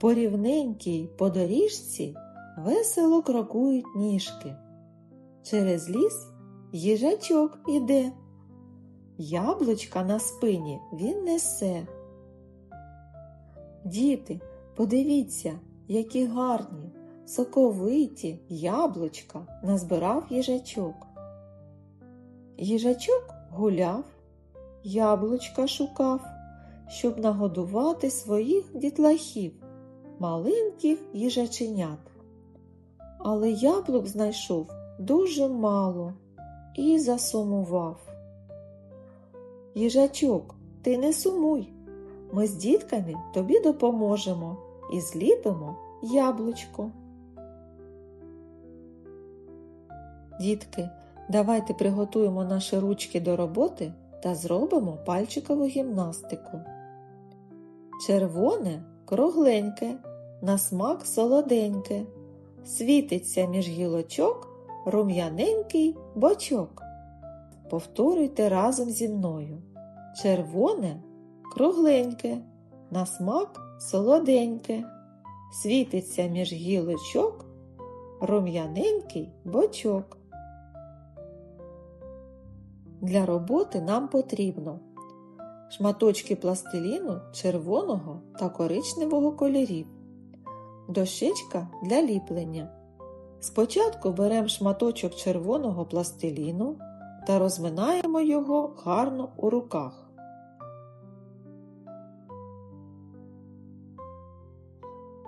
По рівненькій по доріжці весело крокують ніжки. Через ліс їжачок іде. Яблучка на спині він несе. Діти, подивіться, які гарні, соковиті яблучка назбирав їжачок. Їжачок гуляв, яблучка шукав, щоб нагодувати своїх дітлахів, маленьких їжаченят. Але яблук знайшов дуже мало і засумував. Їжачок, ти не сумуй. Ми з дітками тобі допоможемо і зліпимо яблучко. Дітки, давайте приготуємо наші ручки до роботи та зробимо пальчикову гімнастику. Червоне кругленьке, на смак солоденьке, світиться між гілочок рум'яненький бочок. Повторюйте разом зі мною. Червоне кругленьке, на смак солоденьке, світиться між гілочок рум'яненький бочок. Для роботи нам потрібно шматочки пластиліну червоного та коричневого кольорів, дощечка для ліплення. Спочатку беремо шматочок червоного пластиліну та розминаємо його гарно у руках.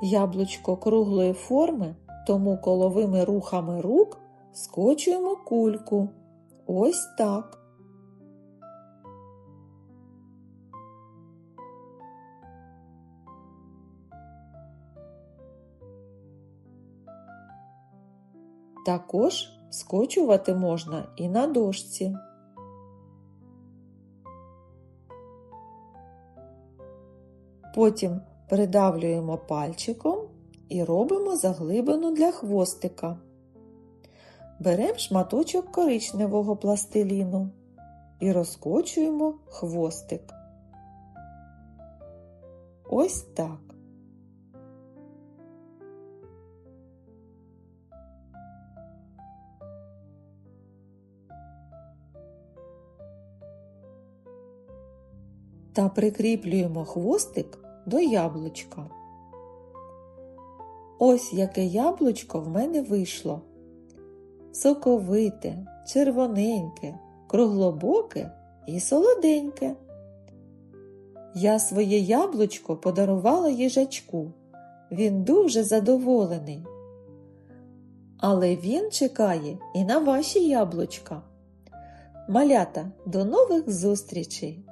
Яблучко круглої форми, тому коловими рухами рук скочуємо кульку. Ось так. Також скочувати можна і на дошці. Потім придавлюємо пальчиком і робимо заглибину для хвостика. Беремо шматочок коричневого пластиліну і розкочуємо хвостик. Ось так. Та прикріплюємо хвостик до яблучка. Ось яке яблучко в мене вийшло. Соковите, червоненьке, круглобоке і солоденьке. Я своє яблучко подарувала їжачку. Він дуже задоволений. Але він чекає і на ваші яблучка. Малята, до нових зустрічей!